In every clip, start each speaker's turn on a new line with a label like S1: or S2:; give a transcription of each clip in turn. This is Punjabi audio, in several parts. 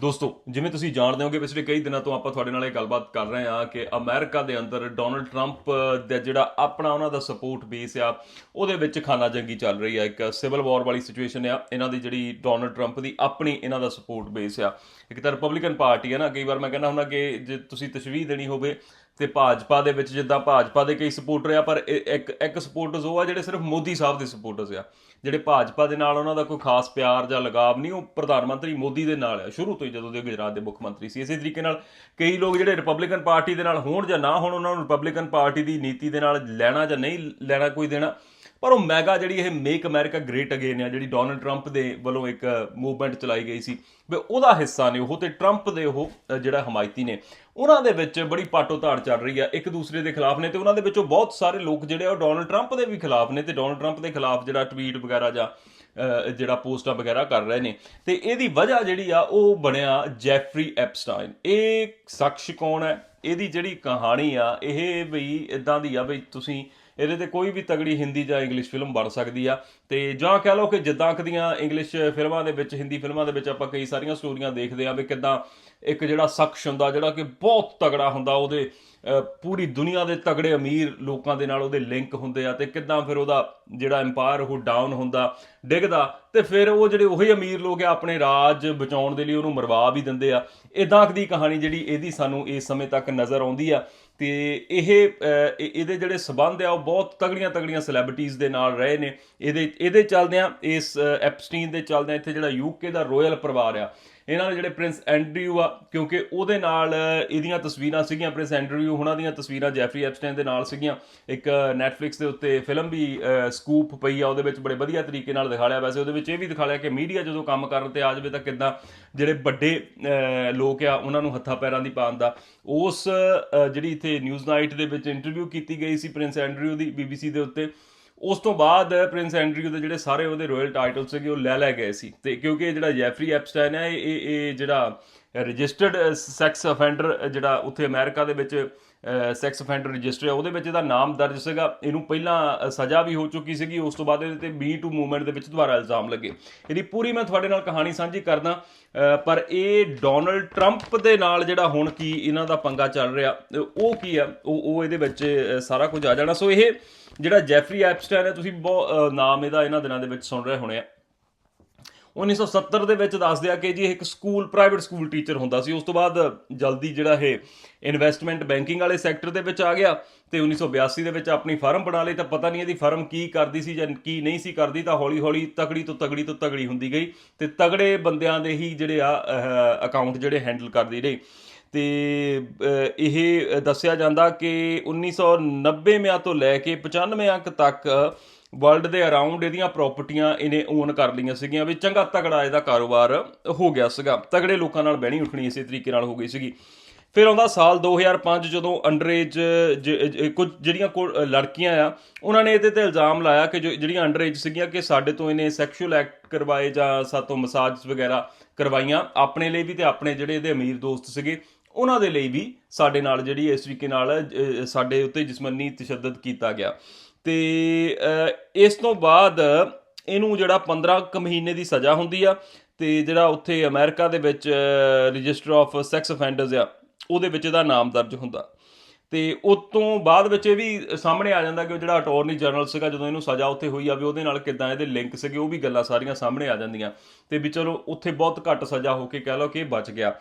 S1: ਦੋਸਤੋ, ਜਿਵੇਂ ਤੁਸੀਂ ਜਾਣਦੇ ਹੋਗੇ, ਪਿਛਲੇ ਕਈ ਦਿਨਾਂ ਤੋਂ ਆਪਾਂ ਤੁਹਾਡੇ ਨਾਲ ਇਹ ਗੱਲਬਾਤ ਕਰ ਰਹੇ ਹਾਂ ਕਿ ਅਮਰੀਕਾ ਦੇ ਅੰਦਰ ਡੋਨਲਡ ਟਰੰਪ ਦਾ ਜਿਹੜਾ ਆਪਣਾ ਉਹਨਾਂ ਦਾ ਸਪੋਰਟ ਬੇਸ ਆ, ਉਹਦੇ ਵਿੱਚ ਖਾਨਾ ਜੰਗੀ ਚੱਲ ਰਹੀ ਆ। ਇੱਕ ਸਿਵਲ ਵਾਰ ਵਾਲੀ ਸਿਚੁਏਸ਼ਨ ਆ, ਇਹਨਾਂ ਦੀ ਜਿਹੜੀ ਡੋਨਲਡ ਟਰੰਪ ਦੀ ਆਪਣੀ ਇਹਨਾਂ ਦਾ ਸਪੋਰਟ ਬੇਸ ਆ। ਇੱਕ ਤਾਂ ਰਿਪਬਲਿਕਨ ਪਾਰਟੀ ਆ ਨਾ, ਕਈ ਵਾਰ ਮੈਂ ਕਹਿੰਦਾ ਹੁੰਦਾ ਕਿ ਜੇ ਤੁਸੀਂ ਤਸ਼ਵੀਹ ਦੇਣੀ ਹੋਵੇ ਤੇ ਭਾਜਪਾ ਦੇ ਵਿੱਚ ਜਿੱਦਾਂ ਭਾਜਪਾ ਦੇ ਕਈ ਸਪੋਰਟਰ ਆ, ਪਰ ਇਹ ਇੱਕ ਇੱਕ ਸਪੋਰਟਰਸ ਉਹ ਆ ਜਿਹੜੇ ਸਿਰਫ ਮੋਦੀ ਸਾਹਿਬ ਦੇ ਸਪੋਰਟਰਸ ਆ। ਜਿਹੜੇ ਭਾਜਪਾ ਦੇ ਨਾਲ ਉਹਨਾਂ ਦਾ ਕੋਈ ਖਾਸ ਪਿਆਰ ਜਾਂ ਲਗਾਵ ਨਹੀਂ, ਉਹ ਪ੍ਰਧਾਨ ਮੰਤਰੀ ਮੋਦੀ ਦੇ ਨਾਲ ਆ। ਸ਼ੁਰੂ ਤੋਂ ਹੀ ਜਦੋਂ ਦੇ ਗੁਜਰਾਤ ਦੇ ਮੁੱਖ ਮੰਤਰੀ ਸੀ, ਇਸੇ ਤਰੀਕੇ ਨਾਲ ਕਈ ਲੋਕ ਜਿਹੜੇ ਰਿਪਬਲਿਕਨ ਪਾਰਟੀ ਦੇ ਨਾਲ ਹੋਣ ਜਾਂ ਨਾ ਹੋਣ, ਉਹਨਾਂ ਨੂੰ ਰਿਪਬਲਿਕਨ ਪਾਰਟੀ ਦੀ ਨੀਤੀ ਦੇ ਨਾਲ ਲੈਣਾ ਜਾਂ ਨਹੀਂ ਲੈਣਾ ਕੋਈ ਦੇਣਾ ਪਰ ਉਹ ਮੈਗਾ ਜਿਹੜੀ ਇਹ ਮੇਕ ਅਮਰੀਕਾ ਗ੍ਰੇਟ ਅਗੇਨ ਆ, ਜਿਹੜੀ ਡੋਨਲਡ ਟਰੰਪ ਦੇ ਵੱਲੋਂ ਇੱਕ ਮੂਵਮੈਂਟ ਚਲਾਈ ਗਈ ਸੀ, ਵੀ ਉਹਦਾ ਹਿੱਸਾ ਨੇ ਉਹ ਤੇ ਟਰੰਪ ਦੇ ਉਹ ਜਿਹੜਾ ਹਮਾਇਤੀ ਨੇ, ਉਹਨਾਂ ਦੇ ਵਿੱਚ ਬੜੀ ਪਾਟੋ ਧਾੜ ਚੱਲ ਰਹੀ ਆ, ਇੱਕ ਦੂਸਰੇ ਦੇ ਖਿਲਾਫ ਨੇ ਤੇ ਉਹਨਾਂ ਦੇ ਵਿੱਚੋਂ ਬਹੁਤ ਸਾਰੇ ਲੋਕ ਜਿਹੜੇ ਆ ਉਹ ਡੋਨਲਡ ਟਰੰਪ ਦੇ ਵੀ ਖਿਲਾਫ ਨੇ ਤੇ ਡੋਨਲਡ ਟਰੰਪ ਦੇ ਖਿਲਾਫ ਜਿਹੜਾ ਟਵੀਟ ਵਗੈਰਾ ਜਾਂ ਜਿਹੜਾ ਪੋਸਟਾਂ ਵਗੈਰਾ ਕਰ ਰਹੇ ਨੇ। ਤੇ ਇਹਦੀ ਵਜ੍ਹਾ ਜਿਹੜੀ ਆ, ਉਹ ਬਣਿਆ ਜੈਫਰੀ ਐਪਸਟਾਈਨ ਇਹ ਸ਼ਖਸ ਕੌਣ ਹੈ? ਇਹਦੀ ਜਿਹੜੀ ਕਹਾਣੀ ਆ, ਇਹ ਵੀ ਇਦਾਂ ਦੀ ਆ ਵੀ ਤੁਸੀਂ ਇਹਦੇ ਤੇ ਕੋਈ ਵੀ ਤਗੜੀ ਹਿੰਦੀ ਜਾਂ ਇੰਗਲਿਸ਼ ਫਿਲਮ ਬਣ ਸਕਦੀ ਆ। ਤੇ ਜਾਂ ਕਹਿ ਲਓ ਕਿ ਜਿੱਦਾਂ ਕਦੀਆਂ ਇੰਗਲਿਸ਼ ਫਿਲਮਾਂ ਦੇ ਵਿੱਚ, ਹਿੰਦੀ ਫਿਲਮਾਂ ਦੇ ਵਿੱਚ ਆਪਾਂ ਕਈ ਸਾਰੀਆਂ ਸਟੋਰੀਆਂ ਦੇਖਦੇ ਆ ਵੀ ਕਿਦਾਂ ਇੱਕ ਜਿਹੜਾ ਸ਼ਖਸ ਹੁੰਦਾ, ਜਿਹੜਾ ਕਿ ਬਹੁਤ ਤਗੜਾ ਹੁੰਦਾ, ਉਹਦੇ ਪੂਰੀ ਦੁਨੀਆ ਦੇ ਤਗੜੇ ਅਮੀਰ ਲੋਕਾਂ ਦੇ ਨਾਲ ਉਹਦੇ ਲਿੰਕ ਹੁੰਦੇ ਆ ਤੇ ਕਿਦਾਂ ਫਿਰ ਉਹਦਾ ਜਿਹੜਾ ਐਮਪਾਇਰ ਉਹ ਡਾਊਨ ਹੁੰਦਾ, ਡਿੱਗਦਾ ਤੇ ਫਿਰ ਉਹ ਜਿਹੜੇ ਉਹੀ ਅਮੀਰ ਲੋਕ ਆ ਆਪਣੇ ਰਾਜ ਬਚਾਉਣ ਦੇ ਲਈ ਉਹਨੂੰ ਮਰਵਾ ਵੀ ਦਿੰਦੇ ਆ। ਇਦਾਂ ਦੀ ਕਹਾਣੀ ਜਿਹੜੀ ਇਹਦੀ ਸਾਨੂੰ ਇਸ ਸਮੇਂ ਤੱਕ ਨਜ਼ਰ ਆਉਂਦੀ ਆ ਤੇ ਇਹ ਇਹਦੇ ਜਿਹੜੇ ਸਬੰਧ ਆ ਉਹ ਬਹੁਤ ਤਗੜੀਆਂ ਤਗੜੀਆਂ ਸੈਲੀਬ੍ਰਿਟੀਜ਼ ਦੇ ਨਾਲ ਰਹੇ ਨੇ। ਇਹਦੇ ਇਹਦੇ ਚੱਲਦਿਆਂ ਇਸ ਐਪਸਟੀਨ ਦੇ ਚੱਲਦਿਆਂ ਇੱਥੇ ਜਿਹੜਾ ਯੂਕੇ ਦਾ ਰਾਇਲ ਪਰਿਵਾਰ ਆ ਇਹਨਾਂ ਦੇ ਜਿਹੜੇ ਪ੍ਰਿੰਸ ਐਂਡਰਿਊ ਆ, ਕਿਉਂਕਿ ਉਹਦੇ ਨਾਲ ਇਹਦੀਆਂ ਤਸਵੀਰਾਂ ਸੀਗੀਆਂ, ਪ੍ਰਿੰਸ ਐਂਡਰਿਊ ਉਹਨਾਂ ਦੀਆਂ ਤਸਵੀਰਾਂ ਜੈਫਰੀ ਐਪਸਟਾਈਨ ਦੇ ਨਾਲ ਸੀਗੀਆਂ। ਇੱਕ ਨੈਟਫਲਿਕਸ ਦੇ ਉੱਤੇ ਫਿਲਮ ਵੀ ਸਕੂਪ ਪਈ ਆ, ਉਹਦੇ ਵਿੱਚ ਬੜੇ ਵਧੀਆ ਤਰੀਕੇ ਨਾਲ ਦਿਖਾ ਲਿਆ। ਵੈਸੇ ਉਹਦੇ ਵਿੱਚ ਇਹ ਵੀ ਦਿਖਾ ਲਿਆ ਕਿ ਮੀਡੀਆ ਜਦੋਂ ਕੰਮ ਕਰਨ ਤੇ ਆ ਜਾਵੇ ਤਾਂ ਕਿੱਦਾਂ ਜਿਹੜੇ ਵੱਡੇ ਲੋਕ ਆ, ਉਹਨਾਂ ਨੂੰ ਹੱਥਾਂ ਪੈਰਾਂ ਦੀ ਪਾਉਣ ਦਾ। ਉਸ ਜਿਹੜੀ ਇੱਥੇ ਨਿਊਜ਼ ਨਾਈਟ ਦੇ ਵਿੱਚ ਇੰਟਰਵਿਊ ਕੀਤੀ ਗਈ ਸੀ ਪ੍ਰਿੰਸ ਐਂਡਰਿਊ ਦੀ ਬੀਬੀਸੀ ਦੇ ਉੱਤੇ। ਉਸ ਤੋਂ ਬਾਅਦ ਪ੍ਰਿੰਸ ਐਂਡਰਿਊ ਦੇ ਜਿਹੜੇ ਸਾਰੇ ਉਹਦੇ ਰਾਇਲ ਟਾਈਟਲ ਸੀਗੇ, ਉਹ ਲੈ ਲੈ ਗਏ ਸੀ। ਤੇ ਕਿਉਂਕਿ ਇਹ ਜਿਹੜਾ ਜੈਫਰੀ ਐਪਸਟਾਈਨ ਹੈ, ਇਹ ਇਹ ਇਹ ਜਿਹੜਾ ਰਜਿਸਟਰਡ ਸੈਕਸ ਅਫੈਂਡਰ ਜਿਹੜਾ ਉੱਥੇ ਅਮਰੀਕਾ ਦੇ ਵਿੱਚ ਸੈਕਸ ਅਫੈਂਡਰ ਰਜਿਸਟਰ ਹੈ ਉਹਦੇ ਵਿੱਚ ਇਹਦਾ ਨਾਮ ਦਰਜ ਸੀਗਾ। ਇਹਨੂੰ ਪਹਿਲਾਂ ਸਜ਼ਾ ਵੀ ਹੋ ਚੁੱਕੀ ਸੀਗੀ। ਉਸ ਤੋਂ ਬਾਅਦ ਇਹਦੇ ਤੇ ਬੀ ਟੂ ਮੂਵਮੈਂਟ ਦੇ ਵਿੱਚ ਦੁਬਾਰਾ ਇਲਜ਼ਾਮ ਲੱਗੇ। ਇਹਦੀ ਪੂਰੀ ਮੈਂ ਤੁਹਾਡੇ ਨਾਲ ਕਹਾਣੀ ਸਾਂਝੀ ਕਰਦਾ। ਪਰ ਇਹ ਡੋਨਲਡ ਟਰੰਪ ਦੇ ਨਾਲ ਜਿਹੜਾ ਹੁਣ ਕੀ ਇਹਨਾਂ ਦਾ ਪੰਗਾ ਚੱਲ ਰਿਹਾ ਉਹ ਕੀ ਆ? ਉਹ ਉਹ ਇਹਦੇ ਵਿੱਚ ਸਾਰਾ ਕੁਝ ਆ ਜਾਣਾ। ਸੋ ਇਹ ਜਿਹੜਾ ਜੈਫਰੀ ਐਪਸਟਾਈਨ ਹੈ, ਤੁਸੀਂ ਬਹੁਤ ਨਾਮ ਇਹਦਾ ਇਹਨਾਂ ਦਿਨਾਂ ਦੇ ਵਿੱਚ ਸੁਣ ਰਹੇ ਹੋਣੇ ਆ। 1970 ਦੇ ਵਿੱਚ ਦੱਸਦੇ ਆ ਕਿ ਜੀ ਇਹ ਇੱਕ ਸਕੂਲ ਪ੍ਰਾਈਵੇਟ ਸਕੂਲ ਟੀਚਰ ਹੁੰਦਾ ਸੀ। ਉਸ ਤੋਂ ਬਾਅਦ ਜਲਦੀ ਜਿਹੜਾ ਇਹ ਇਨਵੈਸਟਮੈਂਟ ਬੈਂਕਿੰਗ ਵਾਲੇ ਸੈਕਟਰ ਦੇ ਵਿੱਚ ਆ ਗਿਆ ਤੇ 1982 ਦੇ ਵਿੱਚ ਆਪਣੀ ਫਰਮ ਬਣਾ ਲਈ। ਤਾਂ ਪਤਾ ਨਹੀਂ ਇਹਦੀ ਫਰਮ ਕੀ ਕਰਦੀ ਸੀ ਜਾਂ ਕੀ ਨਹੀਂ ਸੀ ਕਰਦੀ, ਤਾਂ ਹੌਲੀ ਹੌਲੀ ਤਕੜੀ ਤੋਂ ਤਗੜੀ ਤੋਂ ਤਗੜੀ ਹੁੰਦੀ ਗਈ ਤੇ ਤਗੜੇ ਬੰਦਿਆਂ ਦੇ ਹੀ ਜਿਹੜੇ ਆ ਅਕਾਊਂਟ ਜਿਹੜੇ ਹੈਂਡਲ ਕਰਦੀ ਰਹੀ। ਤੇ ਇਹ ਦੱਸਿਆ ਜਾਂਦਾ ਕਿ 1990 ਮਿਆਂ ਤੋਂ ਲੈ ਕੇ 95 ਅੰਕ ਤੱਕ ਵਰਲਡ ਦੇ ਅਰਾਊਂਡ ਇਹਦੀਆਂ ਪ੍ਰਾਪਰਟੀਆਂ ਇਹਨੇ ਓਨ ਕਰ ਲਈਆਂ ਸੀਗੀਆਂ ਵੀ ਚੰਗਾ ਤਗੜਾ ਇਹਦਾ ਕਾਰੋਬਾਰ ਹੋ ਗਿਆ ਸੀਗਾ। ਤਗੜੇ ਲੋਕਾਂ ਨਾਲ ਬਹਿਣੀ ਉੱਠਣੀ ਇਸੇ ਤਰੀਕੇ ਨਾਲ ਹੋ ਗਈ ਸੀਗੀ। ਫਿਰ ਆਉਂਦਾ ਸਾਲ 2005 ਜਦੋਂ ਅੰਡਰਏਜ ਕੁਝ ਜਿਹੜੀਆਂ ਕੋ- ਲੜਕੀਆਂ ਆ, ਉਹਨਾਂ ਨੇ ਇਹਦੇ ਤੇ ਇਲਜ਼ਾਮ ਲਾਇਆ ਕਿ ਜੋ ਜਿਹੜੀਆਂ ਅੰਡਰਏਜ ਸੀਗੀਆਂ ਕਿ ਸਾਡੇ ਤੋਂ ਇਹਨੇ ਸੈਕਸ਼ੂਅਲ ਐਕਟ ਕਰਵਾਏ ਜਾਂ ਸਾਤੋਂ ਮਸਾਜ ਵਗੈਰਾ ਕਰਵਾਈਆਂ, ਆਪਣੇ ਲਈ ਵੀ ਤੇ ਆਪਣੇ ਜਿਹੜੇ ਇਹਦੇ ਅਮੀਰ ਦੋਸਤ ਸੀਗੇ, ਉਹਨਾਂ ਦੇ ਲਈ ਵੀ ਸਾਡੇ ਨਾਲ ਜਿਹੜੀ ਇਸ ਤਰੀਕੇ ਨਾਲ ਸਾਡੇ ਉੱਤੇ ਜਿਸਮਨੀ ਤਸ਼ੱਦਦ ਕੀਤਾ ਗਿਆ। ਤੇ ਇਸ ਤੋਂ ਬਾਅਦ ਇਹਨੂੰ ਜਿਹੜਾ 15 ਕੁ ਮਹੀਨੇ ਦੀ ਸਜ਼ਾ ਹੁੰਦੀ ਆ ਤੇ ਜਿਹੜਾ ਉੱਥੇ ਅਮਰੀਕਾ ਦੇ ਵਿੱਚ ਰਜਿਸਟਰ ਆਫ ਸੈਕਸ ਅਫੈਂਡਰਸ ਆ, ਉਹਦੇ ਵਿੱਚ ਇਹਦਾ ਨਾਮ ਦਰਜ ਹੁੰਦਾ। ਤੇ ਉਸ ਤੋਂ ਬਾਅਦ ਵਿੱਚ ਇਹ ਵੀ ਸਾਹਮਣੇ ਆ ਜਾਂਦਾ ਕਿ ਉਹ ਜਿਹੜਾ ਅਟਾਰਨੀ ਜਨਰਲ ਸੀਗਾ, ਜਦੋਂ ਇਹਨੂੰ ਸਜ਼ਾ ਉੱਥੇ ਹੋਈ ਆ ਵੀ ਉਹਦੇ ਨਾਲ ਕਿਦਾਂ ਇਹਦੇ ਲਿੰਕ ਸੀਗੇ, ਉਹ ਵੀ ਗੱਲਾਂ ਸਾਰੀਆਂ ਸਾਹਮਣੇ ਆ ਜਾਂਦੀਆਂ। ਤੇ ਵੀ ਚਲੋ, ਉੱਥੇ ਬਹੁਤ ਘੱਟ ਸਜ਼ਾ ਹੋ ਕੇ ਕਹਿ ਲਓ ਕਿ ਇਹ ਬਚ ਗਿਆ।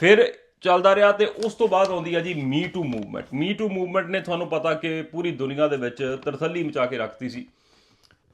S1: ਫਿਰ ਚੱਲਦਾ ਰਿਹਾ ਤੇ ਉਸ ਤੋਂ ਬਾਅਦ ਆਉਂਦੀ ਆ ਜੀ me too movement me too movement ਨੇ ਤੁਹਾਨੂੰ ਪਤਾ ਕਿ ਪੂਰੀ ਦੁਨੀਆ ਦੇ ਵਿੱਚ ਤਰਥੱਲੀ ਮਚਾ ਕੇ ਰੱਖਤੀ ਸੀ।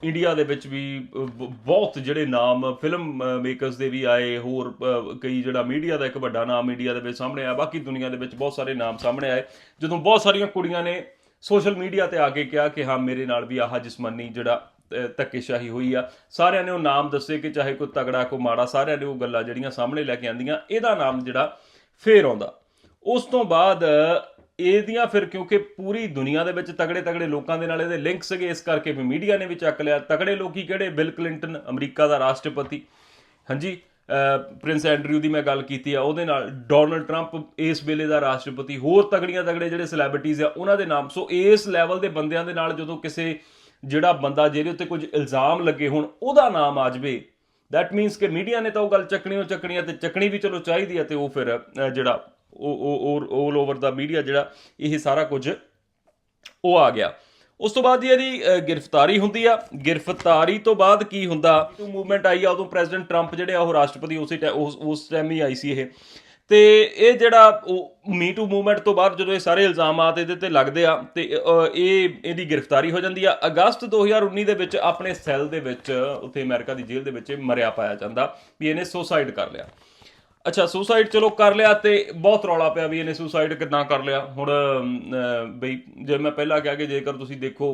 S1: ਇੰਡੀਆ ਦੇ ਵਿੱਚ ਵੀ ਬ- ਬਹੁਤ ਜਿਹੜੇ ਨਾਮ ਫਿਲਮ ਮੇਕਰਸ ਦੇ ਵੀ ਆਏ, ਹੋਰ ਕਈ ਜਿਹੜਾ ਮੀਡੀਆ ਦਾ ਇੱਕ ਵੱਡਾ ਨਾਮ ਇੰਡੀਆ ਦੇ ਵਿੱਚ ਸਾਹਮਣੇ ਆਇਆ, ਬਾਕੀ ਦੁਨੀਆ ਦੇ ਵਿੱਚ ਬਹੁਤ ਸਾਰੇ ਨਾਮ ਸਾਹਮਣੇ ਆਏ। ਜਦੋਂ ਬਹੁਤ ਸਾਰੀਆਂ ਕੁੜੀਆਂ ਨੇ ਸੋਸ਼ਲ ਮੀਡੀਆ ਤੇ ਆ ਕੇ ਕਿਹਾ ਕਿ ਹਾਂ, ਮੇਰੇ ਨਾਲ ਵੀ ਆਹ ਜਿਸਮਾਨੀ ਜਿਹੜਾ ਧੱਕੇਸ਼ਾਹੀ ਹੋਈ ਆ, ਸਾਰਿਆਂ ਨੇ ਉਹ ਨਾਮ ਦੱਸੇ ਕਿ ਚਾਹੇ ਕੋਈ ਤਗੜਾ, ਕੋਈ ਮਾੜਾ, ਸਾਰਿਆਂ ਨੇ ਉਹ ਗੱਲਾਂ ਜਿਹੜੀਆਂ ਸਾਹਮਣੇ ਲੈ ਕੇ ਆਂਦੀਆਂ। ਇਹਦਾ ਨਾਮ ਜਿਹੜਾ ਫੇਰ ਆਉਂਦਾ। ਉਸ ਤੋਂ ਬਾਅਦ ਇਹਦੀਆਂ ਫਿਰ ਕਿਉਂਕਿ ਪੂਰੀ ਦੁਨੀਆ ਦੇ ਵਿੱਚ ਤਗੜੇ ਤਗੜੇ ਲੋਕਾਂ ਦੇ ਨਾਲ ਇਹਦੇ ਲਿੰਕ ਸੀਗੇ, ਇਸ ਕਰਕੇ ਵੀ ਮੀਡੀਆ ਨੇ ਵੀ ਚੱਕ ਲਿਆ। ਤਗੜੇ ਲੋਕੀ ਕਿਹੜੇ? ਬਿਲ ਕਲਿੰਟਨ ਅਮਰੀਕਾ ਦਾ ਰਾਸ਼ਟਰਪਤੀ। ਹਾਂਜੀ ਪ੍ਰਿੰਸ ਐਂਡਰਿਊ ਦੀ ਮੈਂ ਗੱਲ ਕੀਤੀ ਆ, ਉਹਦੇ ਨਾਲ ਡੋਨਲਡ ਟਰੰਪ ਇਸ ਵੇਲੇ ਦਾ ਰਾਸ਼ਟਰਪਤੀ। ਹੋਰ ਤਗੜੀਆਂ ਤਗੜੇ ਜਿਹੜੇ ਸੈਲੀਬ੍ਰਿਟੀਜ਼ ਆ, ਉਹਨਾਂ ਦੇ ਨਾਮ। ਸੋ ਇਸ ਲੈਵਲ ਦੇ ਬੰਦਿਆਂ ਦੇ ਨਾਲ ਜਦੋਂ ਕਿਸੇ ਜਿਹੜਾ ਬੰਦਾ, ਜਿਹਦੇ ਉੱਤੇ ਕੁਝ ਇਲਜ਼ਾਮ ਲੱਗੇ ਹੋਣ, ਉਹਦਾ ਨਾਮ ਆ ਜਾਵੇ ਦੈਟ ਮੀਨਸ ਕਿ ਮੀਡੀਆ ਨੇ ਤਾਂ ਉਹ ਗੱਲ ਚੱਕਣੀ, ਉਹ ਚੱਕਣੀ ਹੈ ਤੇ ਚੱਕਣੀ ਵੀ ਚਲੋ ਚਾਹੀਦੀ ਹੈ ਤੇ ਉਹ ਫਿਰ ਜਿਹੜਾ ਉਹ ਉਹ 올 ਓਵਰ ਦਾ ਮੀਡੀਆ ਜਿਹੜਾ ਇਹ ਸਾਰਾ ਕੁਝ ਉਹ ਆ ਗਿਆ। ਉਸ ਤੋਂ ਬਾਅਦ ਜੀ ਇਹਦੀ ਗ੍ਰਿਫਤਾਰੀ ਹੁੰਦੀ ਆ। ਗ੍ਰਿਫਤਾਰੀ ਤੋਂ ਬਾਅਦ ਕੀ ਹੁੰਦਾ? ਮੂਵਮੈਂਟ ਆਈ ਆ, ਉਦੋਂ ਪ੍ਰੈਜ਼ੀਡੈਂਟ ਟਰੰਪ ਜਿਹੜੇ ਆ ਉਹ ਰਾਸ਼ਟਰਪਤੀ ਉਸੇ ਟੈ- ਉਸ ਉਸ ਟਾਈਮ ਹੀ ਆਈ ਸੀ ਇਹ। ਤੇ ਇਹ ਜਿਹੜਾ ਉਹ ਮੀ ਟੂ ਮੂਵਮੈਂਟ ਤੋਂ ਬਾਅਦ ਜਦੋਂ ਇਹ ਸਾਰੇ ਇਲਜ਼ਾਮਾਤ ਇਹਦੇ ਤੇ ਲੱਗਦੇ ਆ, ਤੇ ਇਹ, ਇਹਦੀ ਗ੍ਰਿਫਤਾਰੀ ਹੋ ਜਾਂਦੀ ਆ। ਅਗਸਤ 2019 ਦੇ ਵਿੱਚ ਆਪਣੇ ਸੈੱਲ ਦੇ ਵਿੱਚ, ਉੱਥੇ ਅਮਰੀਕਾ ਦੀ ਜੇਲ੍ਹ ਦੇ ਵਿੱਚ ਇਹ ਮਰਿਆ ਪਾਇਆ ਜਾਂਦਾ ਵੀ ਇਹਨੇ ਸੁਸਾਈਡ ਕਰ ਲਿਆ। ਅੱਛਾ ਸੁਸਾਈਡ ਚਲੋ ਕਰ ਲਿਆ ਤੇ ਬਹੁਤ ਰੌਲਾ ਪਿਆ ਵੀ ਇਹਨੇ ਸੁਸਾਈਡ ਕਿੱਦਾਂ ਕਰ ਲਿਆ। ਹੁਣ ਬਈ ਜੇ ਮੈਂ ਪਹਿਲਾਂ ਕਿਹਾ ਕਿ ਜੇਕਰ ਤੁਸੀਂ ਦੇਖੋ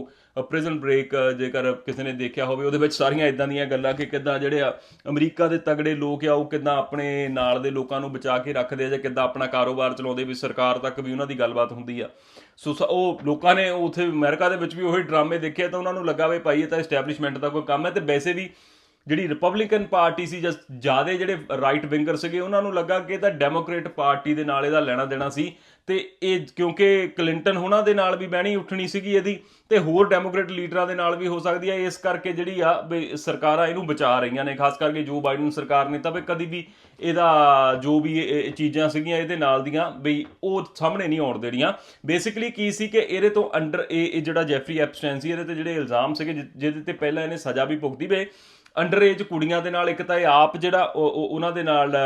S1: ਪ੍ਰਿਜ਼ਨ ਬ੍ਰੇਕ ਜੇਕਰ ਕਿਸੇ ਨੇ ਦੇਖਿਆ ਹੋਵੇ, ਉਹਦੇ ਵਿੱਚ ਸਾਰੀਆਂ ਇਦਾਂ ਦੀਆਂ ਗੱਲਾਂ ਕਿ ਕਿੱਦਾਂ ਜਿਹੜੇ ਆ ਅਮਰੀਕਾ ਦੇ ਤਗੜੇ ਲੋਕ ਆ, ਉਹ ਕਿੱਦਾਂ ਆਪਣੇ ਨਾਲ ਦੇ ਲੋਕਾਂ ਨੂੰ ਬਚਾ ਕੇ ਰੱਖਦੇ ਆ ਜਾਂ ਕਿੱਦਾਂ ਆਪਣਾ ਕਾਰੋਬਾਰ ਚਲਾਉਂਦੇ ਵੀ ਸਰਕਾਰ ਤੱਕ ਵੀ ਉਹਨਾਂ ਦੀ ਗੱਲਬਾਤ ਹੁੰਦੀ ਆ। ਸੋ ਉਹ ਲੋਕਾਂ ਨੇ ਉੱਥੇ ਅਮਰੀਕਾ ਦੇ ਵਿੱਚ ਵੀ ਉਹੀ ਡਰਾਮੇ ਦੇਖੇ ਤਾਂ ਉਹਨਾਂ ਨੂੰ ਲੱਗਾ ਵੀ ਭਾਈ ਇਹ ਤਾਂ ਐਸਟੈਬਲਿਸ਼ਮੈਂਟ ਦਾ ਕੋਈ ਕੰਮ ਹੈ ਤੇ ਵੈਸੇ ਵੀ ਜਿਹੜੀ ਰਿਪਬਲਿਕਨ ਪਾਰਟੀ ਸੀ ਜਾਂ ਜ਼ਿਆਦਾ ਜਿਹੜੇ ਰਾਈਟ ਵਿੰਗਰ ਸੀਗੇ, ਉਹਨਾਂ ਨੂੰ ਲੱਗਾ ਕਿ ਤਾਂ ਡੈਮੋਕ੍ਰੇਟ ਪਾਰਟੀ ਦੇ ਨਾਲ ਇਹਦਾ ਲੈਣਾ ਦੇਣਾ ਸੀ। ਤੇ ਇਹ ਕਿਉਂਕਿ ਕਲਿੰਟਨ ਹੁਣਾਂ ਦੇ ਨਾਲ ਵੀ ਬਹਿਣੀ ਉੱਠਣੀ ਸੀਗੀ ਇਹਦੀ, ਤੇ ਹੋਰ ਡੈਮੋਕ੍ਰੇਟ ਲੀਡਰਾਂ ਦੇ ਨਾਲ ਵੀ ਹੋ ਸਕਦੀ ਹੈ ਇਸ ਕਰਕੇ ਜਿਹੜੀ ਆ ਵੀ ਸਰਕਾਰਾਂ ਇਹਨੂੰ ਬਚਾ ਰਹੀਆਂ ਨੇ, ਖਾਸ ਕਰਕੇ ਜੋ ਬਾਈਡਨ ਸਰਕਾਰ ਨੇ ਤਾਂ ਵੀ ਕਦੀ ਵੀ ਇਹਦਾ, ਜੋ ਵੀ ਇਹ ਚੀਜ਼ਾਂ ਸੀਗੀਆਂ ਇਹਦੇ ਨਾਲ ਦੀਆਂ, ਵੀ ਉਹ ਸਾਹਮਣੇ ਨਹੀਂ ਆਉਣ ਦੇਣੀਆਂ। ਬੇਸਿਕਲੀ ਕੀ ਸੀ ਕਿ ਇਹਦੇ ਤੋਂ ਅੰਡਰ ਇਹ ਇਹ ਜਿਹੜਾ ਜੈਫਰੀ ਐਪਸਟੈਨ ਸੀ, ਇਹਦੇ ਤੇ ਜਿਹੜੇ ਇਲਜ਼ਾਮ ਸੀਗੇ ਜਿਹਦੇ ਤੇ ਪਹਿਲਾਂ ਇਹਨੇ ਸਜ਼ਾ ਵੀ ਭੁਗਤੀ ਵੇ। ਅੰਡਰ ਏਜ ਕੁੜੀਆਂ ਦੇ ਨਾਲ, ਇੱਕ ਤਾਂ ਇਹ ਆਪ ਜਿਹੜਾ ਉਹ- ਉਹਨਾਂ ਦੇ ਨਾਲ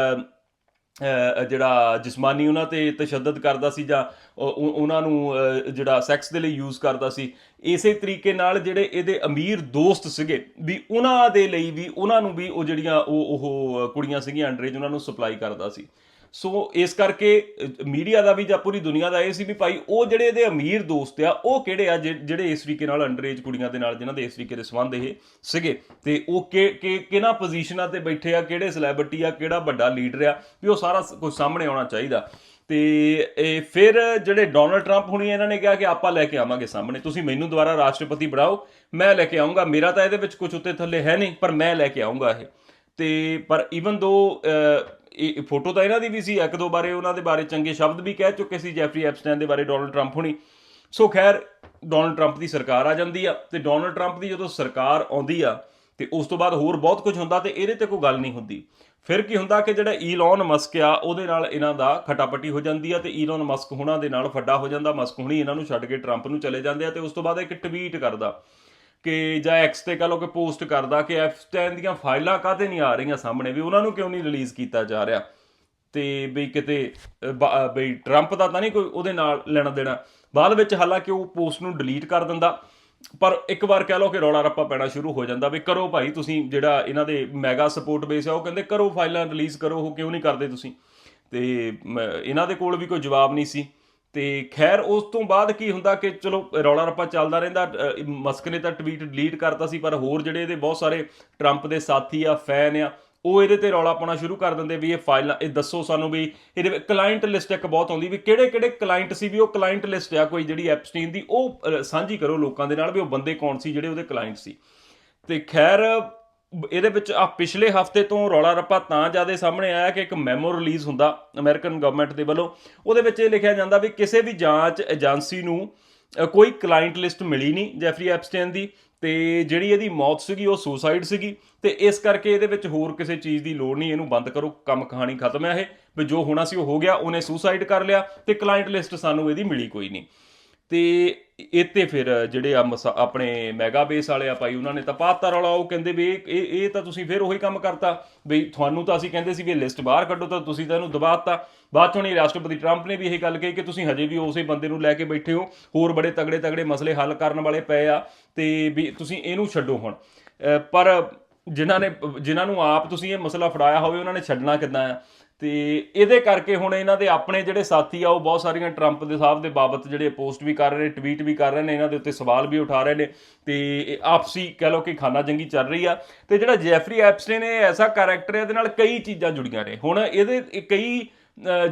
S1: ਜਿਹੜਾ ਜਿਸਮਾਨੀ ਉਹਨਾਂ ਤੇ ਤਸ਼ੱਦਦ ਕਰਦਾ ਸੀ ਜਾਂ ਉਹਨਾਂ ਨੂੰ ਜਿਹੜਾ ਸੈਕਸ ਦੇ ਲਈ ਯੂਜ਼ ਕਰਦਾ ਸੀ, ਇਸੇ ਤਰੀਕੇ ਨਾਲ ਜਿਹੜੇ ਇਹਦੇ ਅਮੀਰ ਦੋਸਤ ਸੀਗੇ, ਵੀ ਉਹਨਾਂ ਦੇ ਲਈ ਵੀ, ਉਹਨਾਂ ਨੂੰ ਵੀ ਉਹ ਜਿਹੜੀਆਂ ਉਹ ਉਹ ਕੁੜੀਆਂ ਸੀਗੀਆਂ, ਅੰਡਰੇਜ ਉਹਨਾਂ ਨੂੰ ਸਪਲਾਈ ਕਰਦਾ ਸੀ। ਸੋ ਇਸ ਕਰਕੇ ਮੀਡੀਆ ਦਾ ਵੀ ਜਾਂ ਪੂਰੀ ਦੁਨੀਆ ਦਾ ਇਹ ਸੀ ਵੀ ਭਾਈ ਉਹ ਜਿਹੜੇ ਇਹਦੇ ਅਮੀਰ ਦੋਸਤ ਆ, ਉਹ ਕਿਹੜੇ ਆ ਜਿ- ਜਿਹੜੇ ਇਸ ਤਰੀਕੇ ਨਾਲ ਅੰਡਰ ਏਜ ਕੁੜੀਆਂ ਦੇ ਨਾਲ, ਜਿਨ੍ਹਾਂ ਦੇ ਇਸ ਤਰੀਕੇ ਦੇ ਸੰਬੰਧ ਇਹ ਸੀਗੇ। ਤੇ ਉਹ ਕਿ ਕਿ, ਕਿਹਨਾਂ ਪੋਜੀਸ਼ਨਾਂ ਤੇ ਬੈਠੇ ਆ, ਕਿਹੜੇ ਸੈਲੈਬ੍ਰਿਟੀ ਆ, ਕਿਹੜਾ ਵੱਡਾ ਲੀਡਰ ਆ, ਵੀ ਉਹ ਸਾਰਾ ਕੁਝ ਸਾਹਮਣੇ ਆਉਣਾ ਚਾਹੀਦਾ। ਤੇ ਇਹ ਫਿਰ ਜਿਹੜੇ ਡੋਨਲਡ ਟਰੰਪ ਹੁਣੀ ਇਹਨਾਂ ਨੇ ਕਿਹਾ ਕਿ ਆਪਾਂ ਲੈ ਕੇ ਆਵਾਂਗੇ ਸਾਹਮਣੇ, ਤੁਸੀਂ ਮੈਨੂੰ ਦੁਬਾਰਾ ਰਾਸ਼ਟਰਪਤੀ ਬਣਾਓ, ਮੈਂ ਲੈ ਕੇ ਆਉਂਗਾ ਮੇਰਾ ਤਾਂ ਇਹਦੇ ਵਿੱਚ ਕੁਝ ਉੱਤੇ ਥੱਲੇ ਹੈ ਨਹੀਂ, ਪਰ ਮੈਂ ਲੈ ਕੇ ਆਉਂਗਾ ਇਹ। ਤੇ ਪਰ ਈਵਨ ਦੋ ਇਹ ਫੋਟੋ ਤਾਂ ਇਹਨਾਂ ਦੀ ਵੀ ਸੀ, ਇੱਕ ਦੋ ਬਾਰੇ ਉਹਨਾਂ ਦੇ ਬਾਰੇ ਚੰਗੇ ਸ਼ਬਦ ਵੀ ਕਹਿ ਚੁੱਕੇ ਸੀ ਜੈਫਰੀ ਐਪਸਟੈਨ ਦੇ ਬਾਰੇ ਡੋਨਲਡ ਟਰੰਪ ਹੁਣੀ। ਸੋ ਖੈਰ, ਡੋਨਲਡ ਟਰੰਪ ਦੀ ਸਰਕਾਰ ਆ ਜਾਂਦੀ ਆ ਤੇ ਡੋਨਲਡ ਟਰੰਪ ਦੀ ਜਦੋਂ ਸਰਕਾਰ ਆਉਂਦੀ ਆ ਤੇ ਉਸ ਤੋਂ ਬਾਅਦ ਹੋਰ ਬਹੁਤ ਕੁਝ ਹੁੰਦਾ ਤੇ ਇਹਦੇ ਤੇ ਕੋਈ ਗੱਲ ਨਹੀਂ ਹੁੰਦੀ। ਫਿਰ ਕੀ ਹੁੰਦਾ ਕਿ ਜਿਹੜਾ ਈਲਨ ਮਸਕ ਆ, ਉਹਦੇ ਨਾਲ ਇਹਨਾਂ ਦਾ ਖਟਾਪਟੀ ਹੋ ਜਾਂਦੀ ਆ ਤੇ ਈਲਨ ਮਸਕ ਹੁਣਾਂ ਦੇ ਨਾਲ ਫੱਡਾ ਹੋ ਜਾਂਦਾ ਮਸਕ ਹੁਣੀ ਇਹਨਾਂ ਨੂੰ ਛੱਡ ਕੇ ਟਰੰਪ ਨੂੰ ਚਲੇ ਜਾਂਦੇ ਆ ਤੇ ਉਸ ਤੋਂ ਬਾਅਦ ਇੱਕ ਟਵੀਟ ਕਰਦਾ। ਕਿ ਜਾਂ ਐਕਸ ਤੇ ਕਹ ਲੋ ਕਿ ਪੋਸਟ ਕਰਦਾ ਕਿ ਐਫਸਟੈਨ ਦੀਆਂ ਫਾਈਲਾਂ ਕਾਹਦੇ ਨਹੀਂ ਆ ਰਹੀਆਂ ਸਾਹਮਣੇ? ਵੀ ਉਹਨਾਂ ਨੂੰ ਕਿਉਂ ਨਹੀਂ ਰਿਲੀਜ਼ ਕੀਤਾ ਜਾ ਰਿਹਾ? ਤੇ ਬਈ ਕਿਤੇ ਅ, ਬਈ ਟਰੰਪ ਦਾ ਤਾਂ ਨਹੀਂ ਕੋਈ ਉਹਦੇ ਨਾਲ ਲੈਣਾ ਦੇਣਾ। ਬਾਅਦ ਵਿੱਚ ਹਾਲਾਂਕਿ ਉਹ ਪੋਸਟ ਨੂੰ ਡਿਲੀਟ ਕਰ ਦਿੰਦਾ। ਪਰ ਇੱਕ ਵਾਰ ਕਹਿ ਲਓ ਕਿ ਰੌਲਾ ਰੱਪਾ ਪੈਣਾ ਸ਼ੁਰੂ ਹੋ ਜਾਂਦਾ ਵੀ ਕਰੋ ਭਾਈ ਤੁਸੀਂ ਜਿਹੜਾ ਇਹਨਾਂ ਦੇ ਮੈਗਾ ਸਪੋਰਟ ਬੇਸ ਆ ਉਹ ਕਹਿੰਦੇ ਕਰੋ ਫਾਈਲਾਂ ਰਿਲੀਜ਼ ਕਰੋ ਉਹ ਕਿਉਂ ਨਹੀਂ ਕਰਦੇ ਤੁਸੀਂ? ਤੇ ਮ- ਇਹਨਾਂ ਦੇ ਕੋਲ ਵੀ ਕੋਈ ਜਵਾਬ ਨਹੀਂ ਸੀ। ਤੇ ਖੈਰ ਉਸ ਤੋਂ ਬਾਅਦ ਕੀ ਹੁੰਦਾ ਕਿ ਚਲੋ, ਰੌਲਾ ਰੱਪਾ ਚੱਲਦਾ ਰਹਿੰਦਾ ਮਸਕ ਨੇ ਤਾਂ ਟਵੀਟ ਡਿਲੀਟ ਕਰਤਾ ਸੀ, ਪਰ ਹੋਰ ਜਿਹੜੇ ਇਹਦੇ ਬਹੁਤ ਸਾਰੇ ਟਰੰਪ ਦੇ ਸਾਥੀ ਆ ਫੈਨ ਆ, ਉਹ ਇਹਦੇ ਤੇ ਰੌਲਾ ਪਾਉਣਾ ਸ਼ੁਰੂ ਕਰ ਦਿੰਦੇ ਵੀ ਇਹ ਫਾਈਲਾਂ ਇਹ ਦੱਸੋ ਸਾਨੂੰ ਵੀ ਇਹਦੇ ਵਿੱਚ ਕਲਾਇੰਟ ਲਿਸਟ ਇੱਕ ਬਹੁਤ ਆਉਂਦੀ ਵੀ ਕਿਹੜੇ ਕਿਹੜੇ ਕਲਾਇੰਟ ਸੀ ਵੀ ਉਹ ਕਲਾਇੰਟ ਲਿਸਟ ਆ, ਕੋਈ ਜਿਹੜੀ ਐਪਸਟੀਨ ਦੀ, ਉਹ ਸਾਂਝੀ ਕਰੋ ਲੋਕਾਂ ਦੇ ਨਾਲ ਵੀ ਉਹ ਬੰਦੇ ਕੌਣ ਸੀ, ਜਿਹੜੇ ਉਹਦੇ ਕਲਾਇੰਟ ਸੀ। ਤੇ ਖੈਰ ਇਹਦੇ ਵਿੱਚ ਆ ਪਿਛਲੇ ਹਫ਼ਤੇ ਤੋਂ ਰੌਲਾ ਰੱਪਾ ਤਾਂ ਜ਼ਿਆਦਾ ਸਾਹਮਣੇ ਆਇਆ ਕਿ ਇੱਕ ਮੈਮੋ ਰਿਲੀਜ਼ ਹੁੰਦਾ ਅਮਰੀਕਨ ਗਵਰਨਮੈਂਟ ਦੇ ਵੱਲੋਂ। ਉਹਦੇ ਵਿੱਚ ਇਹ ਲਿਖਿਆ ਜਾਂਦਾ ਵੀ ਕਿਸੇ ਵੀ ਜਾਂਚ ਏਜੰਸੀ ਨੂੰ ਕੋਈ ਕਲਾਇੰਟ ਲਿਸਟ ਮਿਲੀ ਨਹੀਂ ਜੈਫਰੀ ਐਪਸਟੇਨ ਦੀ ਤੇ ਜਿਹੜੀ ਇਹਦੀ ਮੌਤ ਸੀਗੀ ਉਹ ਸੁਸਾਈਡ ਸੀਗੀ ਤੇ ਇਸ ਕਰਕੇ ਇਹਦੇ ਵਿੱਚ ਹੋਰ ਕਿਸੇ ਚੀਜ਼ ਦੀ ਲੋੜ ਨਹੀਂ, ਇਹਨੂੰ ਬੰਦ ਕਰੋ, ਕੰਮ ਕਹਾਣੀ ਖਤਮ ਹੈ ਇਹ। ਵੀ ਜੋ ਹੋਣਾ ਸੀ ਉਹ ਹੋ ਗਿਆ, ਉਹਨੇ ਸੁਸਾਈਡ ਕਰ ਲਿਆ ਤੇ ਕਲਾਇੰਟ ਲਿਸਟ ਸਾਨੂੰ ਇਹਦੀ ਮਿਲੀ ਕੋਈ ਨਹੀਂ। ਤੇ ਇੱਥੇ ਫਿਰ ਜਿਹੜੇ ਆ ਮਸਾ- ਆਪਣੇ ਮੈਗਾ ਬੇਸ ਵਾਲੇ ਆ ਭਾਈ, ਉਹਨਾਂ ਨੇ ਤਾਂ ਪਾਤਾ ਰੌਲਾ, ਉਹ ਕਹਿੰਦੇ ਵੀ ਇਹ ਇਹ ਤਾਂ ਤੁਸੀਂ ਫਿਰ ਉਹੀ ਕੰਮ ਕਰਤਾ। ਵੀ ਤੁਹਾਨੂੰ ਤਾਂ ਅਸੀਂ ਕਹਿੰਦੇ ਸੀ ਵੀ ਲਿਸਟ ਬਾਹਰ ਕੱਢੋ, ਤਾਂ ਤੁਸੀਂ ਤਾਂ ਇਹਨੂੰ ਦਬਾਤਾ ਬਾਅਦ ਚੋਂ ਨਹੀਂ, ਰਾਸ਼ਟਰਪਤੀ ਟਰੰਪ ਨੇ ਵੀ ਇਹ ਗੱਲ ਕਹੀ ਕਿ ਤੁਸੀਂ ਹਜੇ ਵੀ ਉਸੇ ਬੰਦੇ ਨੂੰ ਲੈ ਕੇ ਬੈਠੇ ਹੋ। ਹੋਰ ਬੜੇ ਤਗੜੇ ਤਗੜੇ ਮਸਲੇ ਹੱਲ ਕਰਨ ਵਾਲੇ ਪਏ ਆ, ਤੇ ਵੀ ਤੁਸੀਂ ਇਹਨੂੰ ਛੱਡੋ ਹੁਣ। ਪਰ ਜਿਨ੍ਹਾਂ ਨੇ ਜਿਨ੍ਹਾਂ ਨੂੰ ਆਪ ਤੁਸੀਂ ਇਹ ਮਸਲਾ ਫੜਾਇਆ ਹੋਵੇ, ਉਹਨਾਂ ਨੇ ਛੱਡਣਾ ਕਿੱਦਾਂ ਆ? ਤੇ ਇਹਦੇ ਕਰਕੇ ਹੁਣ ਇਹਨਾਂ ਦੇ ਆਪਣੇ ਜਿਹੜੇ ਸਾਥੀ ਆ, ਉਹ ਬਹੁਤ ਸਾਰੀਆਂ ਟਰੰਪ ਦੇ ਸਾਹਿਬ ਦੇ ਬਾਬਤ ਜਿਹੜੇ ਪੋਸਟ ਵੀ ਕਰ ਰਹੇ ਨੇ ਟਵੀਟ ਵੀ ਕਰ ਰਹੇ ਨੇ, ਇਹਨਾਂ ਦੇ ਉੱਤੇ ਸਵਾਲ ਵੀ ਉਠਾ ਰਹੇ ਨੇ ਤੇ ਆਪਸੀ ਕਹਿ ਲਓ ਕਿ ਖਾਨਾ ਜੰਗੀ ਚੱਲ ਰਹੀ ਆ। ਤੇ ਜਿਹੜਾ ਜੈਫਰੀ ਐਪਸਟੇਨ ਇਹ ਐਸਾ ਕੈਰੈਕਟਰ ਹੈ ਇਹਦੇ ਨਾਲ ਕਈ ਚੀਜ਼ਾਂ ਜੁੜੀਆਂ ਨੇ। ਹੁਣ ਇਹਦੇ ਕਈ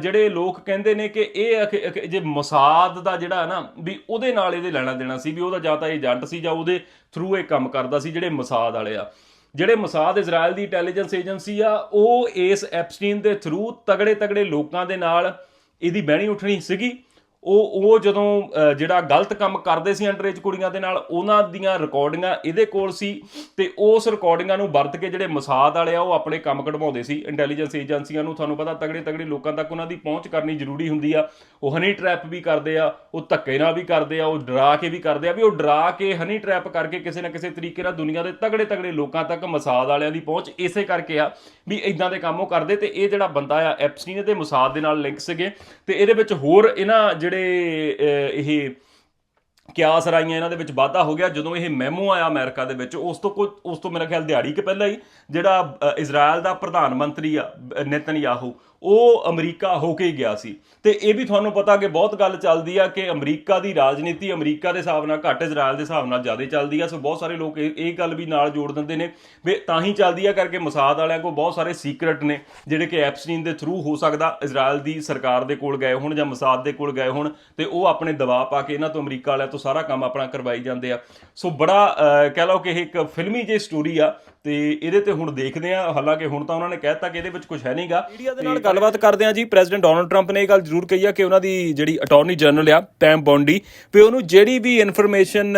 S1: ਜਿਹੜੇ ਲੋਕ ਕਹਿੰਦੇ ਨੇ ਕਿ ਇਹ ਜੇ ਮਸਾਦ ਦਾ ਜਿਹੜਾ ਹੈ ਨਾ ਵੀ ਉਹਦੇ ਨਾਲ ਇਹਦੇ ਲੈਣਾ ਦੇਣਾ ਸੀ, ਵੀ ਉਹਦਾ ਜਾਂ ਤਾਂ ਏਜੰਟ ਸੀ ਜਾਂ ਉਹਦੇ ਥਰੂ ਇਹ ਕੰਮ ਕਰਦਾ ਸੀ ਜਿਹੜੇ ਮਸਾਦ ਵਾਲੇ ਆ। ਜਿਹੜੇ ਮਸਾਦ ਇਜ਼ਰਾਈਲ ਦੀ ਇੰਟੈਲੀਜੈਂਸ ਏਜੰਸੀ ਆ, ਉਹ ਇਸ ਐਪਸਟੀਨ ਦੇ ਥਰੂ ਤਗੜੇ ਤਗੜੇ ਲੋਕਾਂ ਦੇ ਨਾਲ ਇਹਦੀ ਬਹਿਣੀ ਉੱਠਣੀ ਸੀਗੀ। ਉਹ ਉਹ ਜਦੋਂ ਜਿਹੜਾ ਗਲਤ ਕੰਮ ਕਰਦੇ ਸੀ ਅੰਡਰੇਜ ਕੁੜੀਆਂ ਦੇ ਨਾਲ, ਉਹਨਾਂ ਦੀਆਂ ਰਿਕਾਰਡਿੰਗਾਂ ਇਹਦੇ ਕੋਲ ਸੀ ਤੇ ਉਸ ਰਿਕਾਰਡਿੰਗਾਂ ਨੂੰ ਵਰਤ ਕੇ ਜਿਹੜੇ ਮਸਾਦ ਵਾਲੇ ਆ, ਉਹ ਆਪਣੇ ਕੰਮ ਕਢਵਾਉਂਦੇ ਸੀ। ਇੰਟੈਲੀਜੈਂਸ ਏਜੰਸੀਆਂ ਨੂੰ ਤੁਹਾਨੂੰ ਪਤਾ ਤਗੜੇ ਤਗੜੇ ਲੋਕਾਂ ਤੱਕ ਉਹਨਾਂ ਦੀ ਪਹੁੰਚ ਕਰਨੀ ਜ਼ਰੂਰੀ ਹੁੰਦੀ ਆ। ਉਹ ਹਨੀ ਟ੍ਰੈਪ ਵੀ ਕਰਦੇ ਆ ਉਹ ਧੱਕੇ ਨਾਲ ਵੀ ਕਰਦੇ ਆ ਉਹ ਡਰਾ ਕੇ ਵੀ ਕਰਦੇ ਆ ਵੀ ਉਹ ਡਰਾ ਕੇ ਹਨੀ ਟ੍ਰੈਪ ਕਰਕੇ ਕਿਸੇ ਨਾ ਕਿਸੇ ਤਰੀਕੇ ਨਾਲ ਦੁਨੀਆ ਦੇ ਤਗੜੇ ਤਗੜੇ ਲੋਕਾਂ ਤੱਕ ਮਸਾਦ ਵਾਲਿਆਂ ਦੀ ਪਹੁੰਚ ਇਸੇ ਕਰਕੇ ਆ ਵੀ ਇਦਾਂ ਦੇ ਕੰਮ ਉਹ ਕਰਦੇ ਤੇ ਇਹ ਜਿਹੜਾ ਬੰਦਾ ਆ ਐਪਸਟੀਨ ਤੇ ਮਸਾਦ ਦੇ ਨਾਲ ਲਿੰਕ ਸੀਗੇ ਤੇ ਇਹਦੇ ਵਿੱਚ ਹੋਰ ਇਹਨਾਂ ਜਿਹੜੇ ਇਹ ਕਿਆਸ ਰਾਈਆਂ ਇਹਨਾਂ ਦੇ ਵਿੱਚ ਵਾਧਾ ਹੋ ਗਿਆ ਜਦੋਂ ਇਹ ਮੈਮੋ ਆਇਆ ਅਮਰੀਕਾ ਦੇ ਵਿੱਚ ਉਸ ਤੋਂ ਕੁਝ ਉਸ ਤੋਂ ਮੇਰਾ ਖਿਆਲ ਦਿਹਾੜੀ ਕਿ ਪਹਿਲਾਂ ਹੀ ਜਿਹੜਾ ਅ, ਇਜ਼ਰਾਈਲ ਦਾ ਪ੍ਰਧਾਨ ਮੰਤਰੀ ਆ ਅ, ਨੇਤਨਯਾਹੂ ਉਹ ਅਮਰੀਕਾ ਹੋ ਕੇ ਗਿਆ ਸੀ। ਤੇ ਇਹ ਵੀ ਤੁਹਾਨੂੰ ਪਤਾ ਕਿ ਬਹੁਤ ਗੱਲ ਚੱਲਦੀ ਆ ਕਿ ਅਮਰੀਕਾ ਦੀ ਰਾਜਨੀਤੀ ਅਮਰੀਕਾ ਦੇ ਹਿਸਾਬ ਨਾਲ ਘੱਟ ਇਜ਼ਰਾਈਲ ਦੇ ਹਿਸਾਬ ਨਾਲ ਜ਼ਿਆਦਾ ਚੱਲਦੀ ਆ। ਸੋ ਬਹੁਤ ਸਾਰੇ ਲੋਕ ਇਹ ਗੱਲ ਵੀ ਨਾਲ ਜੋੜ ਦਿੰਦੇ ਨੇ ਵੀ ਤਾਂ ਹੀ ਚੱਲਦੀ ਆ ਕਰਕੇ ਮਸਾਦ ਵਾਲਿਆਂ ਕੋਲ ਬਹੁਤ ਸਾਰੇ ਸੀਕ੍ਰੇਟ ਨੇ ਜਿਹੜੇ ਕਿ ਐਪਸਟੀਨ ਦੇ ਥਰੂ ਹੋ ਸਕਦਾ। ਇਜ਼ਰਾਈਲ ਦੀ ਸਰਕਾਰ ਦੇ ਕੋਲ ਗਏ ਹੋਣ ਜਾਂ ਮਸਾਦ ਦੇ ਕੋਲ ਗਏ ਹੋਣ ਤੇ ਉਹ ਆਪਣੇ ਦਬਾਅ ਪਾ ਕੇ ਇਹਨਾਂ ਤੋਂ ਅਮਰੀਕਾ ਵਾਲਿਆਂ ਤੋਂ ਸਾਰਾ ਕੰਮ ਆਪਣਾ ਕਰਵਾਈ ਜਾਂਦੇ ਆ। ਸੋ ਬੜਾ ਕਹਿ ਲਓ ਕਿ ਇਹ ਇੱਕ ਫਿਲਮੀ ਜਿਹੀ ਸਟੋਰੀ ਆ ਤੇ ਇਹਦੇ ਤੇ ਹੁਣ ਦੇਖਦੇ ਆ। ਹਾਲਾਂਕਿ ਹੁਣ ਤਾਂ ਉਹਨਾਂ ਨੇ ਕਹਿਤਾ ਕਿ ਇਹਦੇ ਵਿੱਚ ਕੁਝ ਹੈ ਨਹੀਂਗਾ ਮੀਡੀਆ ਦੇ ਨਾਲ ਗੱਲਬਾਤ ਕਰਦੇ ਹਾਂ ਜੀ। ਪ੍ਰੈਜ਼ੀਡੈਂਟ ਡੋਨਲਡ ਟਰੰਪ ਨੇ ਇਹ ਗੱਲ ਜ਼ਰੂਰ ਕਹੀ ਆ ਕਿ ਉਹਨਾਂ ਦੀ ਜਿਹੜੀ ਅਟਾਰਨੀ ਜਨਰਲ ਆ ਪੈਮ ਬੌਂਡੀ ਵੀ ਉਹਨੂੰ ਜਿਹੜੀ ਵੀ ਇਨਫੋਰਮੇਸ਼ਨ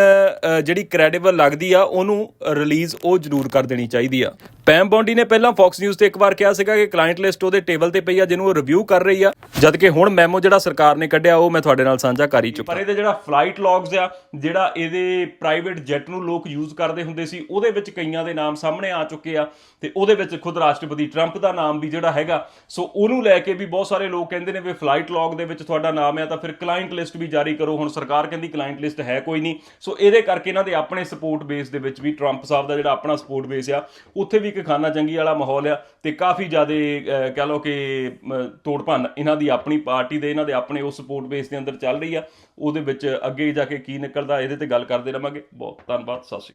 S1: ਜਿਹੜੀ ਕ੍ਰੈਡੀਬਲ ਲੱਗਦੀ ਆ, ਉਹਨੂੰ ਰਿਲੀਜ਼ ਉਹ ਜ਼ਰੂਰ ਕਰ ਦੇਣੀ ਚਾਹੀਦੀ ਆ। ਪੈਮ ਬੌਂਡੀ ਨੇ ਪਹਿਲਾਂ ਫੌਕਸ ਨਿਊਜ਼ ਤੇ ਇੱਕ ਵਾਰ ਕਿਹਾ ਸੀਗਾ ਕਿ ਕਲਾਇੰਟ ਲਿਸਟ ਉਹਦੇ ਟੇਬਲ ਤੇ ਪਈ ਆ, ਜਿਹਨੂੰ ਉਹ ਰਿਵਿਊ ਕਰ ਰਹੀ ਆ। ਜਦ ਕਿ ਹੁਣ ਮੈਮੋ ਜਿਹੜਾ ਸਰਕਾਰ ਨੇ ਕੱਢਿਆ, ਉਹ ਮੈਂ ਤੁਹਾਡੇ ਨਾਲ ਸਾਂਝਾ ਕਰ ਹੀ ਚੁੱਕਾ। ਪਰ ਇਹਦੇ ਜਿਹੜਾ ਫਲਾਈਟ ਲੌਗਸ ਆ, ਜਿਹੜਾ ਇਹਦੇ ਪ੍ਰਾਈਵੇਟ ਜੈਟ ਨੂੰ ਲੋਕ ਯੂਜ਼ ਕਰਦੇ ਹੁੰਦੇ ਸੀ, ਉਹਦੇ ਵਿੱਚ ਕਈਆਂ ਦੇ ਨਾਮ ਸਾਹਮਣੇ ਆ ਚੁੱਕੇ ਆ ਤੇ ਉਹਦੇ ਵਿੱਚ ਖੁਦ ਰਾਸ਼ਟਰਪਤੀ ਟਰੰਪ ਦਾ ਨਾਮ ਵੀ ਜਿਹੜਾ ਹੈਗਾ, ਸੋ ਉਹਨੂੰ ਲੈ ਕੇ ਵੀ ਬਹੁਤ ਸਾਰੇ ਲੋਕ ਕਹਿੰਦੇ ਨੇ ਵੀ ਫਲਾਈਟ ਲੌਗ ਦੇ ਵਿੱਚ ਤੁਹਾਡਾ ਨਾਮ ਆ, ਤਾਂ ਫਿਰ ਕਲਾਇੰਟ ਲਿਸਟ ਵੀ ਜਾਰੀ ਕਰੋ। ਹੁਣ ਸਰਕਾਰ ਕਹਿੰਦੀ ਕਲਾਇੰਟ ਲਿਸਟ ਹੈ ਕੋਈ ਨਹੀਂ। ਸੋ ਇਹਦੇ ਕਰਕੇ ਇਹਨਾਂ ਦੇ ਆਪਣੇ ਸਪੋਰਟ ਬੇਸ ਦੇ ਵਿੱਚ ਵੀ ਟਰੰਪ ਸਾਹਿਬ ਦਾ ਜਿਹੜਾ ਆਪਣਾ ਸਪੋਰਟ ਬੇਸ ਆ, ਉੱਥੇ ਵੀ ਇੱਕ ਖਾਨਾ ਜੰਗੀ ਵਾਲਾ ਮਾਹੌਲ ਆ ਤੇ ਕਾਫੀ ਜ਼ਿਆਦਾ ਕਹਿ ਲਓ ਕਿ ਤੋੜ ਭੰਨ ਇਹਨਾਂ ਦੀ ਆਪਣੀ ਪਾਰਟੀ ਦੇ, ਇਹਨਾਂ ਦੇ ਆਪਣੇ ਉਸ ਸਪੋਰਟ ਬੇਸ ਦੇ ਅੰਦਰ ਚੱਲ ਰਹੀ ਆ। ਉਹਦੇ ਵਿੱਚ ਅੱਗੇ ਜਾ ਕੇ ਕੀ ਨਿਕਲਦਾ, ਇਹਦੇ ਤੇ ਗੱਲ ਕਰਦੇ ਰਵਾਂਗੇ। ਬਹੁਤ ਧੰਨਵਾਦ, ਸਤਿ ਸ਼੍ਰੀ ਅਕਾਲ।